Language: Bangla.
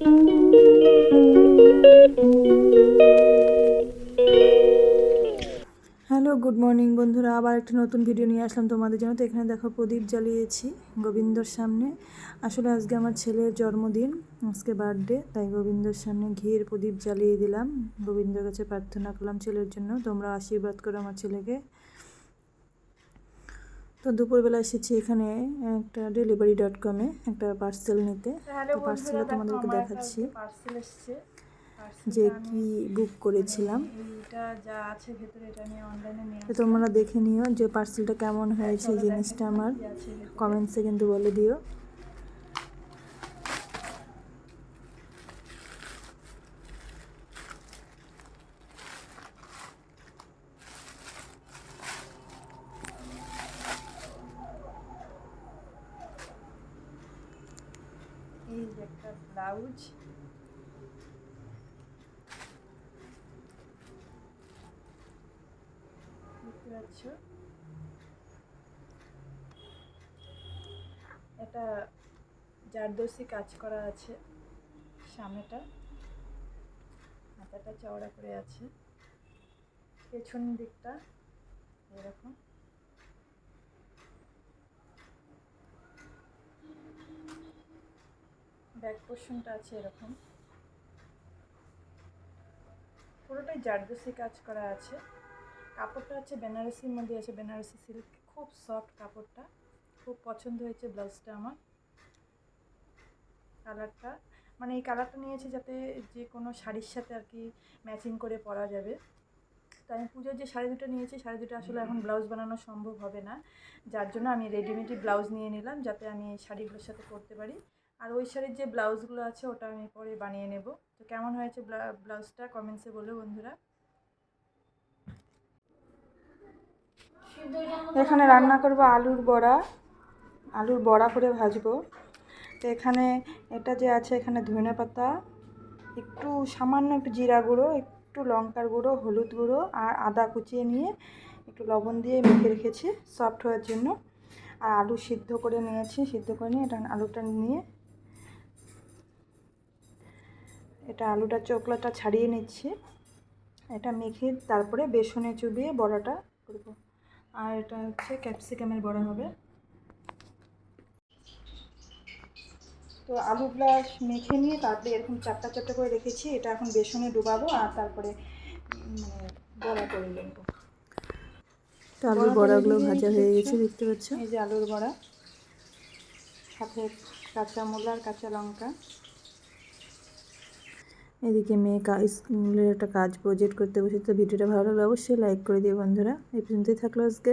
হ্যালো, গুড মর্নিং বন্ধুরা। আবার একটা নতুন ভিডিও নিয়ে আসলাম তোমাদের জন্য। তো এখানে দেখো প্রদীপ জ্বালিয়েছি গোবিন্দর সামনে। আসলে আজকে আমার ছেলের জন্মদিন, আজকে বার্থডে, তাই গোবিন্দর সামনে ঘির প্রদীপ জ্বালিয়ে দিলাম। গোবিন্দর কাছে প্রার্থনা করলাম ছেলের জন্য, তোমরা আশীর্বাদ করো আমার ছেলেকে। তো দুপুরবেলা এসেছি এখানে একটা ডেলিভারি ডট কমে একটা পার্সেল নিতে। তো পার্সেলটা তোমাদেরকে দেখাচ্ছি। পার্সেল এসছে। যে কি বুক করেছিলাম। তো তোমরা দেখে নিও যে পার্সেলটা কেমন হয়েছে এই জিনিসটা আমার। কমেন্টসে কিন্তু বলে দিও। একটা ব্লাউজ দেখতে পাচ্ছ এটা জারদর্শি কাজ করা আছে সামনেটা। হাতাটা চওড়া করে আছে। পেছন দিকটা এরকম। পোর্শনটা আছে এরকম। পুরোটাই জারদোসি কাজ করা আছে। কাপড়টা হচ্ছে বেনারসির মধ্যে আছে, বেনারসি সিল্ক খুব সফট কাপড়টা। খুব পছন্দ হয়েছে ব্লাউজটা আমার। কালারটা মানে এই কালারটা নিয়েছি যাতে যে কোনো শাড়ির সাথে আর কি ম্যাচিং করে পরা যাবে। তো আমি পুজোর যে শাড়ি দুটো নিয়েছি, শাড়ি দুটো আসলে এখন ব্লাউজ বানানো সম্ভব হবে না। যার জন্য আমি রেডিমেডই ব্লাউজ নিয়ে নিলাম যাতে আমি শাড়িগুলোর সাথে পরতে পারি। আর ওই শাড়ির যে ব্লাউজগুলো আছে ওটা আমি পরে বানিয়ে নেব। তো কেমন হয়েছে ব্লা- ব্লাউজটা? কমেন্টসে বলো বন্ধুরা। এখানে রান্না করব আলুর বড়া। আলুর বড়া করে ভাজবো। তো এখানে এটা যে আছে এখানে ধনে পাতা, একটু সামান্য একটু জিরা গুঁড়ো, একটু লঙ্কার গুঁড়ো, হলুদ গুঁড়ো আর আদা কুচিয়ে নিয়ে একটু লবণ দিয়ে মেখে রেখেছি সফট হওয়ার জন্য। আর আলু সিদ্ধ করে নিয়েছি, সিদ্ধ করে নিয়ে এটা আলুটা নিয়ে এটা আলুটা চোকলাটা ছাড়িয়ে নিচ্ছি। এটা মেখে তারপরে বেসনে চুবিয়ে বড়াটা করব। আর এটা হচ্ছে ক্যাপসিকামের বড়া হবে। তো আলুগুলা মেখে নিয়ে তারপরে এরকম চারটা চারটা করে রেখেছি। এটা এখন বেসনে ডুবাবো আর তারপরে মানে বড়া করে নেব। তো আলুর বড়াগুলো ভাজা হয়ে গেছে দেখতে পাচ্ছ? এই যে আলুর বড়া সাথে কাঁচা মূলা আর কাঁচা লঙ্কা। এদিকে মেয়ে কাজ স্কুলের একটা কাজ প্রজেক্ট করতে বসে তো ভিডিওটা ভালো লাগলে অবশ্যই লাইক করে দিও বন্ধুরা। এই পর্যন্তই থাকল আজকে।